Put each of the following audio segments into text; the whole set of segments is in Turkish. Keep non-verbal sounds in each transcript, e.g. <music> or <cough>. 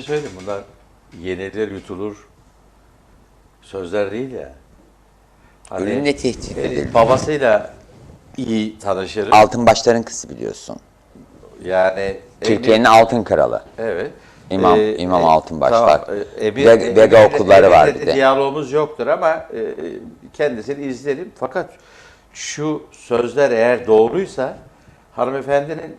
şey söyleyeyim. Bunlar yenilir, yutulur sözler değil ya. Hani, Ölümle tehdit e, edildi. babasıyla iyi tanışırım. Altın başların kızı biliyorsun. Yani Türkiye'nin altın kralı. Evet. İmam- Ee, İmam e, Altınbaş tamam, var. e, Emir- Ve- Vega okulları var Emir'le bir de. Diyalogumuz yoktur ama e, kendisini izledim. Fakat şu sözler eğer doğruysa hanımefendinin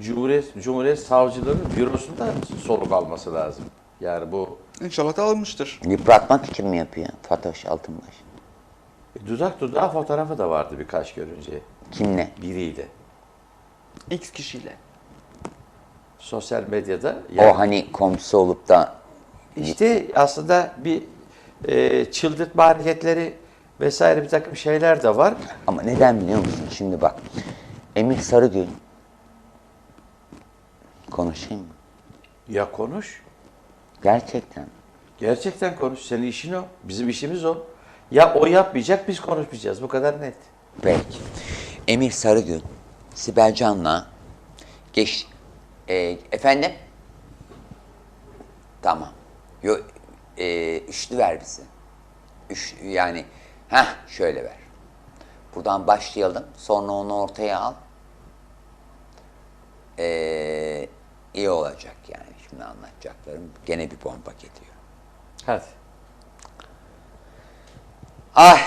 Cumhuriyet, Cumhuriyet Savcılığı'nın bürosunda soluk alması lazım. Yani bu İnşallah da almıştır. Yıpratmak için mi yapıyor Fatoş Altınbaş? dudak dudağa fotoğrafı da vardı birkaç görünce Kimle? biriyle. X kişiyle. Sosyal medyada. O hani komşusu olup da İşte aslında bir e, çıldırtma hareketleri vesaire bir takım şeyler de var. ama neden biliyor musun? Şimdi bak Emir Sarıgül konuşayım mı? Ya konuş. Gerçekten. Gerçekten konuş. Senin işin o. Bizim işimiz o. Ya o yapmayacak biz konuşmayacağız. Bu kadar net. Peki. Emir Sarıgül, Sibel Can'la geç... E, efendim? Tamam. Yo, e, üçlü ver bize. Üç, yani, ha şöyle ver. Buradan başlayalım. Sonra onu ortaya al. E, iyi olacak yani. Şimdi anlatacaklarım. Gene bir bomba geliyor. Hadi. Ay!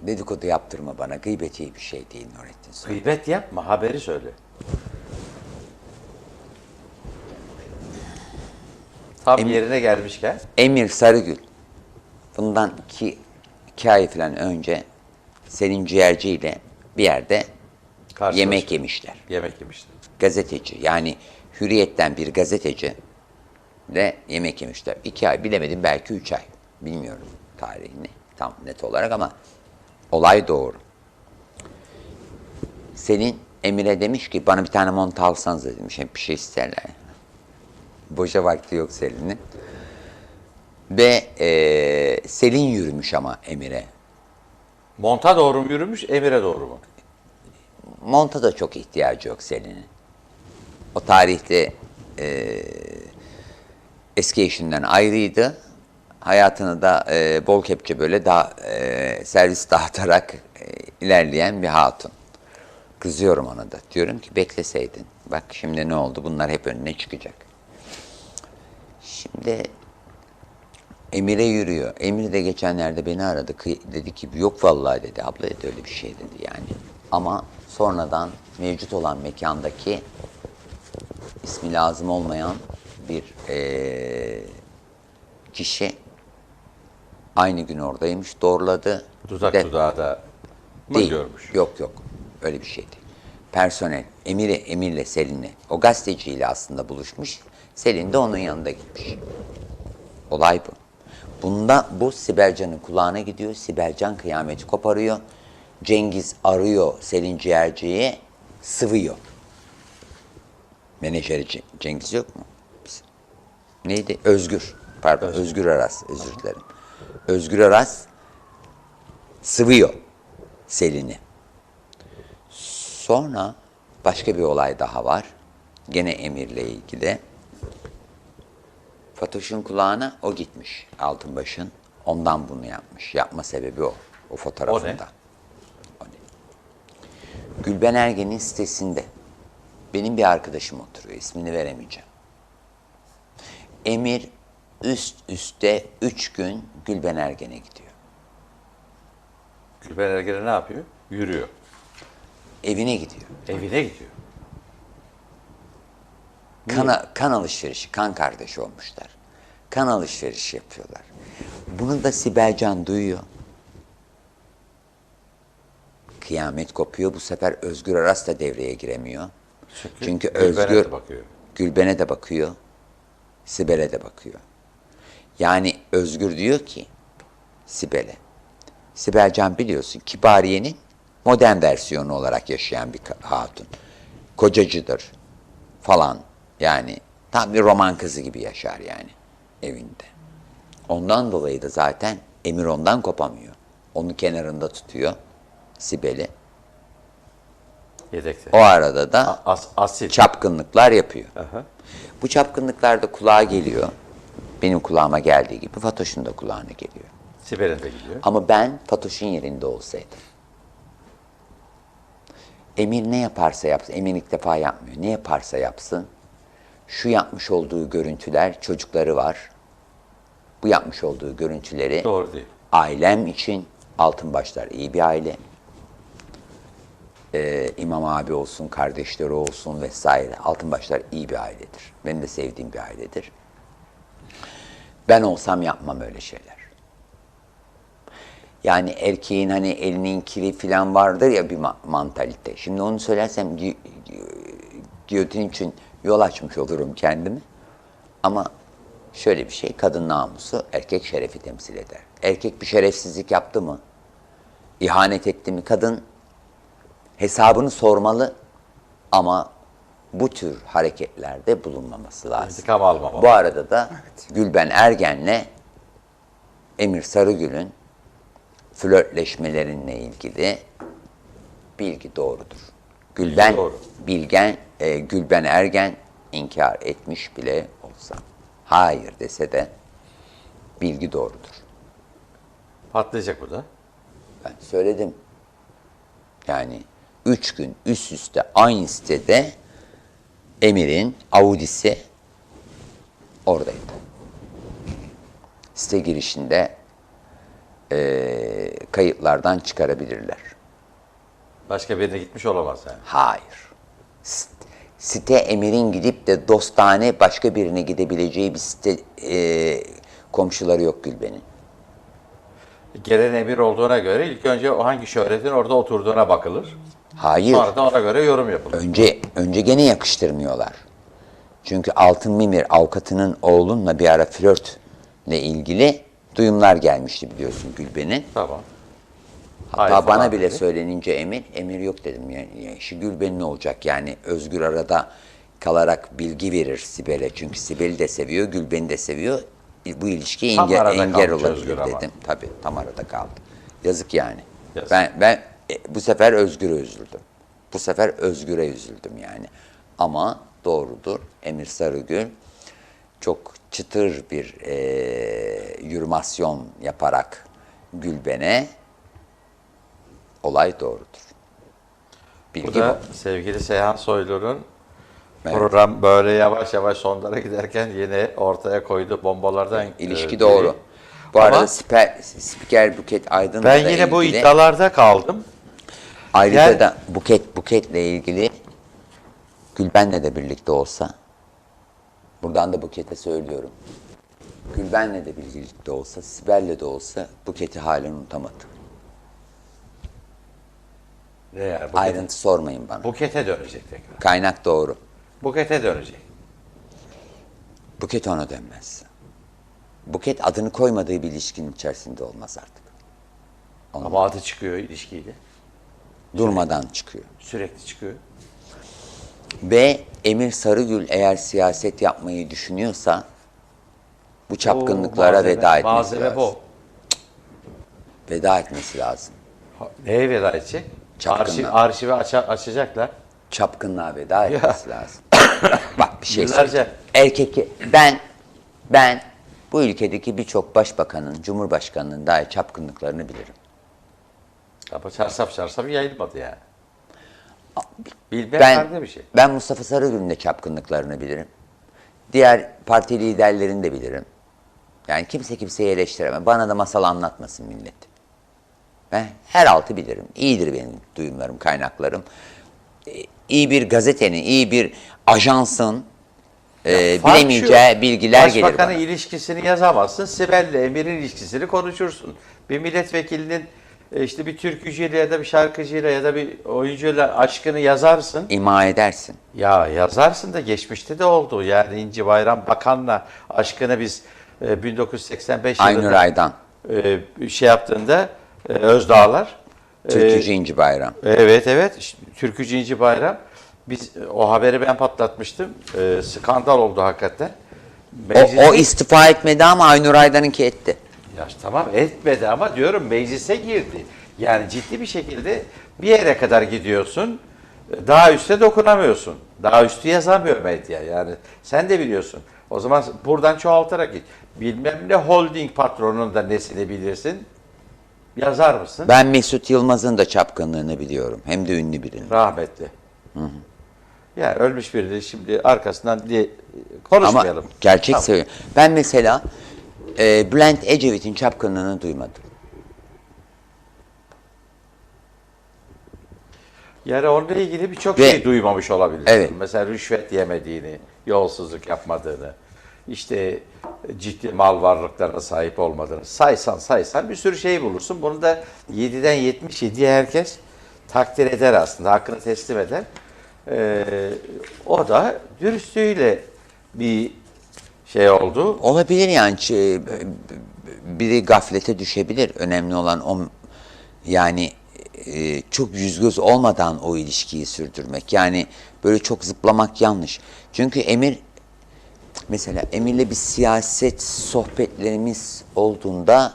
Dedikodu yaptırma bana. Gıybet iyi bir şey değil Nurettin. Soy. Gıybet yapma. Haberi söyle. Tam yerine gelmişken. Emir Sarıgül bundan iki, iki ay falan önce Selin Ciğerci ile bir yerde yemek yemişler. Yemek yemişler. Gazeteci yani Hürriyet'ten bir gazeteci de yemek yemişler. İki ay bilemedim belki üç ay. Bilmiyorum tarihini tam net olarak ama olay doğru. Selin Emir'e demiş ki bana bir tane mont alsanız demiş. Hep bir şey isterler. Boşa vakti yok Selin'in. Ve eee, Selin yürümüş ama Emir'e. Monta doğru mu yürümüş, Emir'e doğru mu? Monta da çok ihtiyacı yok Selin'in. O tarihte eee, eski eşinden ayrıydı. Hayatını da eee, bol kepçe böyle daha eee, servis dağıtarak eee, ilerleyen bir hatun. Kızıyorum ona da. Diyorum ki bekleseydin. Bak şimdi ne oldu? Bunlar hep önüne çıkacak. Şimdi Emir'e yürüyor. Emir de geçenlerde beni aradı. Dedi ki yok vallahi dedi. Abla dedi öyle bir şey dedi yani. Ama sonradan mevcut olan mekandaki ismi lazım olmayan bir eee, kişi aynı gün oradaymış. Doğruladı. Dudak De- da mı değil. görmüş? Yok yok. Öyle bir şey değil. Personel. Emir'e, Emir'le Selin'le. O gazeteciyle aslında buluşmuş. Selin de onun yanında gitmiş. Olay bu. Bunda bu Sibelcan'ın kulağına gidiyor. Sibelcan kıyameti koparıyor. Cengiz arıyor Selin Ciğerci'yi. Sıvıyor. Menajeri Ce- Cengiz yok mu? Neydi? Özgür. Pardon Özgür Aras. Özür dilerim. Özgür Aras sıvıyor Selin'i. Sonra başka bir olay daha var. Gene Emir'le ilgili. Fatoş'un kulağına o gitmiş Altınbaş'ın. Ondan bunu yapmış. Yapma sebebi o. O fotoğrafında. O ne? Gülben Ergen'in sitesinde benim bir arkadaşım oturuyor. İsmini veremeyeceğim. Emir üst üste üç gün Gülben Ergen'e gidiyor. Gülben Ergen'e ne yapıyor? Yürüyor. Evine gidiyor. Evine gidiyor. Kan, kan alışverişi, kan kardeşi olmuşlar. Kan alışverişi yapıyorlar. Bunu da Sibel Can duyuyor. Kıyamet kopuyor. Bu sefer Özgür Aras da devreye giremiyor. Çünkü Gülben'e Özgür de bakıyor. Gülben'e de bakıyor. Sibel'e de bakıyor. Yani Özgür diyor ki Sibel'e. Sibel Can biliyorsun Kibariye'nin modern versiyonu olarak yaşayan bir hatun. Kocacıdır falan. Yani tam bir roman kızı gibi yaşar yani evinde. Ondan dolayı da zaten Emir ondan kopamıyor. Onu kenarında tutuyor Sibel'i. Yedekte. O arada da As, asil. çapkınlıklar yapıyor. Aha. Bu çapkınlıklar da kulağa geliyor. Benim kulağıma geldiği gibi Fatoş'un da kulağına geliyor. Sibel'e de gidiyor. Ama ben Fatoş'un yerinde olsaydım. Emir ne yaparsa yapsın, Emir ilk defa yapmıyor. Ne yaparsa yapsın, şu yapmış olduğu görüntüler, çocukları var. Bu yapmış olduğu görüntüleri Doğru değil. ailem için Altınbaşlar iyi bir aile. Ee, İmam abi olsun, kardeşleri olsun vesaire. Altınbaşlar iyi bir ailedir. Benim de sevdiğim bir ailedir. Ben olsam yapmam öyle şeyler. Yani erkeğin hani elinin kiri falan vardır ya bir ma- mantalite. Şimdi onu söylersem gi- giyotin için yol açmış olurum kendimi. Ama şöyle bir şey, kadın namusu erkek şerefi temsil eder. Erkek bir şerefsizlik yaptı mı, ihanet etti mi kadın hesabını sormalı ama bu tür hareketlerde bulunmaması lazım. İntikam almamalı. Bu arada da Gülben Ergen'le Emir Sarıgül'ün flörtleşmelerinle ilgili bilgi doğrudur. Gülben doğru. Bilgen e, Gülben Ergen inkar etmiş bile olsa, hayır dese de bilgi doğrudur. Patlayacak bu da. Ben söyledim. Yani üç gün üst üste aynı sitede Emir'in Audi'si oradaydı. Site girişinde eee, kayıtlardan çıkarabilirler. Başka birine gitmiş olamaz yani. Hayır. Site Emir'in gidip de dostane başka birine gidebileceği bir site eee, komşuları yok Gülben'in. Gelen emir olduğuna göre ilk önce o hangi şöhretin orada oturduğuna bakılır. Hayır. Sonra da ona göre yorum yapılır. Önce önce gene yakıştırmıyorlar. Çünkü Altın Mimir avukatının oğlunla bir ara flörtle ilgili duyumlar gelmişti biliyorsun Gülben'in. Tamam. Hatta Hayır bana bile dedi. söylenince Emir, Emir yok dedim. Yani, yani işi Gülben'in olacak yani Özgür arada kalarak bilgi verir Sibel'e. Çünkü Sibel'i de seviyor, Gülben'i de seviyor. Bu ilişki Tam engel, arada olabilir Özgür ama. dedim. Tabii tam arada kaldı. Yazık yani. Yazık. Ben ben e, bu sefer Özgür'e üzüldüm. Bu sefer Özgür'e üzüldüm yani. Ama doğrudur. Emir Sarıgül çok çıtır bir e, yürümasyon yaparak Gülben'e olay doğrudur. Bilgi Bu bu. da sevgili Seyhan Soylu'nun Evet. program böyle yavaş yavaş sonlara giderken yine ortaya koyduğu bombalardan İlişki e, doğru. Bu Ama arada spiker, spiker Buket Aydın'la ben yine bu ilgili- iddialarda kaldım. Ayrıca Yani- da Buket Buket'le ilgili Gülben'le de birlikte olsa buradan da Buket'e söylüyorum. Gülben'le de birlikte olsa, Sibel'le de olsa Buket'i halen unutamadı. Ne yani, Buket'e, Ayrıntı sormayın bana. Buket'e dönecek tekrar. Kaynak doğru. Buket'e dönecek. Buket ona dönmez. Buket adını koymadığı bir ilişkinin içerisinde olmaz artık. Ama adı çıkıyor ilişkiyle. Durmadan çıkıyor. Sürekli çıkıyor. Ve Emir Sarıgül eğer siyaset yapmayı düşünüyorsa bu çapkınlıklara malzeme- veda etmesi Malzeme lazım. bu. Veda etmesi lazım. Ha, Neye veda edecek? Arşiv, arşivi aça- açacaklar. Çapkınlığa veda etmesi lazım. <coughs> Bak bir şey söyleyeyim. Erkek, ben, ben bu ülkedeki birçok başbakanın, cumhurbaşkanının dahi çapkınlıklarını bilirim. Ama çarsap çarsap yayılmadı yani. Bilmek Ben, farklı bir şey. ben Mustafa Sarıgül'ün de çapkınlıklarını bilirim. Diğer parti liderlerini de bilirim. Yani kimse kimseyi eleştiremez. Bana da masal anlatmasın millet. Ben her altı bilirim. İyidir benim duyumlarım, kaynaklarım. Ee, İyi bir gazetenin, iyi bir ajansın e, bilemeyeceği şu, bilgiler gelir Başbakanın bana. ilişkisini yazamazsın. Sibel'le Emir'in ilişkisini konuşursun. Bir milletvekilinin e, işte bir türkücüyle ya da bir şarkıcıyla ya da bir oyuncuyla aşkını yazarsın. İma edersin. Ya yazarsın da geçmişte de oldu. Yani İnci Bayram Bakan'la aşkını biz e, 1985 Aynur yılında Aydan, e, şey yaptığında e, Özdağlar. e, Türkücü İnci Bayram. Evet evet. Türkücü İnci Bayram. Biz e, o haberi ben patlatmıştım. E, skandal oldu hakikaten. O, Meclise- o istifa etmedi ama Aynur Aydan'ınki etti. Ya tamam etmedi ama diyorum meclise girdi. Yani ciddi bir şekilde bir yere kadar gidiyorsun. Daha üste dokunamıyorsun. Daha üstü yazamıyor medya. Yani sen de biliyorsun. O zaman buradan çoğaltarak git. Bilmem ne holding patronunun da nesini bilirsin. Yazar mısın? Ben Mesut Yılmaz'ın da çapkınlığını biliyorum. Hem de ünlü birinin. Rahmetli. Yani ölmüş birini şimdi arkasından diye Ama konuşmayalım. gerçek Tamam. söylüyorum. Ben mesela e, Bülent Ecevit'in çapkınlığını duymadım. Yani onunla ilgili birçok şey duymamış olabilir. Evet. Mesela rüşvet yemediğini, yolsuzluk yapmadığını, işte ciddi mal varlıklarına sahip olmadığını saysan saysan bir sürü şey bulursun. Bunu da 7'den 77'ye herkes takdir eder aslında, hakkını teslim eder. Ee, o da dürüstlüğüyle bir şey oldu. Olabilir yani biri gaflete düşebilir. Önemli olan o yani e, çok yüz göz olmadan o ilişkiyi sürdürmek. Yani böyle çok zıplamak yanlış. Çünkü Emir mesela Emir'le bir siyaset sohbetlerimiz olduğunda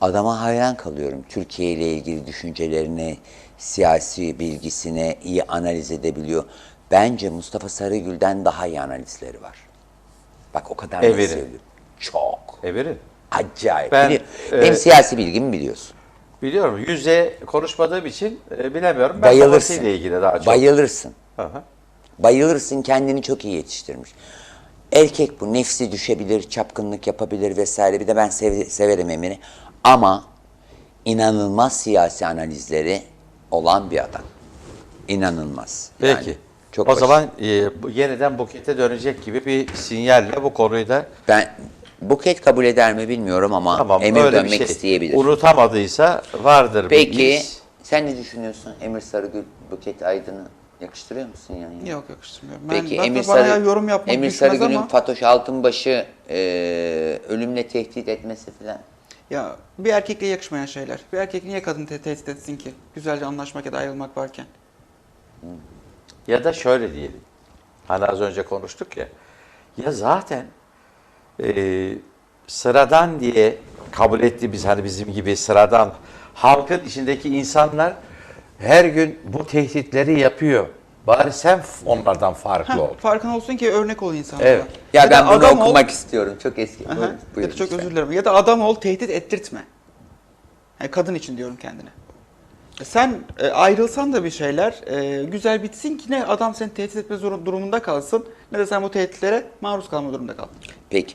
adama hayran kalıyorum. Türkiye ile ilgili düşüncelerine, siyasi bilgisine iyi analiz edebiliyor. Bence Mustafa Sarıgül'den daha iyi analizleri var. Bak o kadar net Evir'in. söylüyorum. Çok. Evir'in. Acayip. Ben, Bili- e, Benim siyasi bilgimi biliyorsun. Biliyorum yüzde konuşmadığım için e, bilemiyorum. Ben Bayılırsın. babasıyla ilgili daha çok. Bayılırsın. Hı hı. Bayılırsın kendini çok iyi yetiştirmiş. Erkek bu nefsi düşebilir, çapkınlık yapabilir vesaire. Bir de ben sev- severim Emir'i. Ama inanılmaz siyasi analizleri olan bir adam. İnanılmaz. Yani Peki. Çok o basit. zaman e, bu- yeniden Buket'e dönecek gibi bir sinyalle bu konuyu da ben Buket kabul eder mi bilmiyorum ama tamam Emir öyle dönmek bir şey. isteyebilir. Unutamadıysa vardır bir Peki iz. sen ne düşünüyorsun? Emir Sarıgül Buket Aydın'ı yakıştırıyor musun yani? Yok yakıştırmıyorum. Peki ben, Emir, Sarı, yorum yapmak Emir Sarıgül'ün ama Fatoş Altınbaş'ı e, ölümle tehdit etmesi filan. ya bir erkekle yakışmayan şeyler. Bir erkek niye kadını te- tehdit etsin ki? Güzelce anlaşmak ya da ayrılmak varken. Ya da şöyle diyelim. Hani az önce konuştuk ya. Ya zaten e, sıradan diye kabul etti biz hani bizim gibi sıradan halkın içindeki insanlar her gün bu tehditleri yapıyor. Bari sen onlardan farklı Ha, ol. farkın olsun ki örnek ol insanlara. Evet. Ya, da ben bunu adam ol- okumak istiyorum. Çok eski. Aha, Buyurun, ya da çok lütfen. özür dilerim. Ya da adam ol tehdit ettirtme. Yani kadın için diyorum kendine. Sen e, ayrılsan da bir şeyler e, güzel bitsin ki ne adam seni tehdit etme durumunda kalsın ne de sen bu tehditlere maruz kalma durumunda kal. Peki.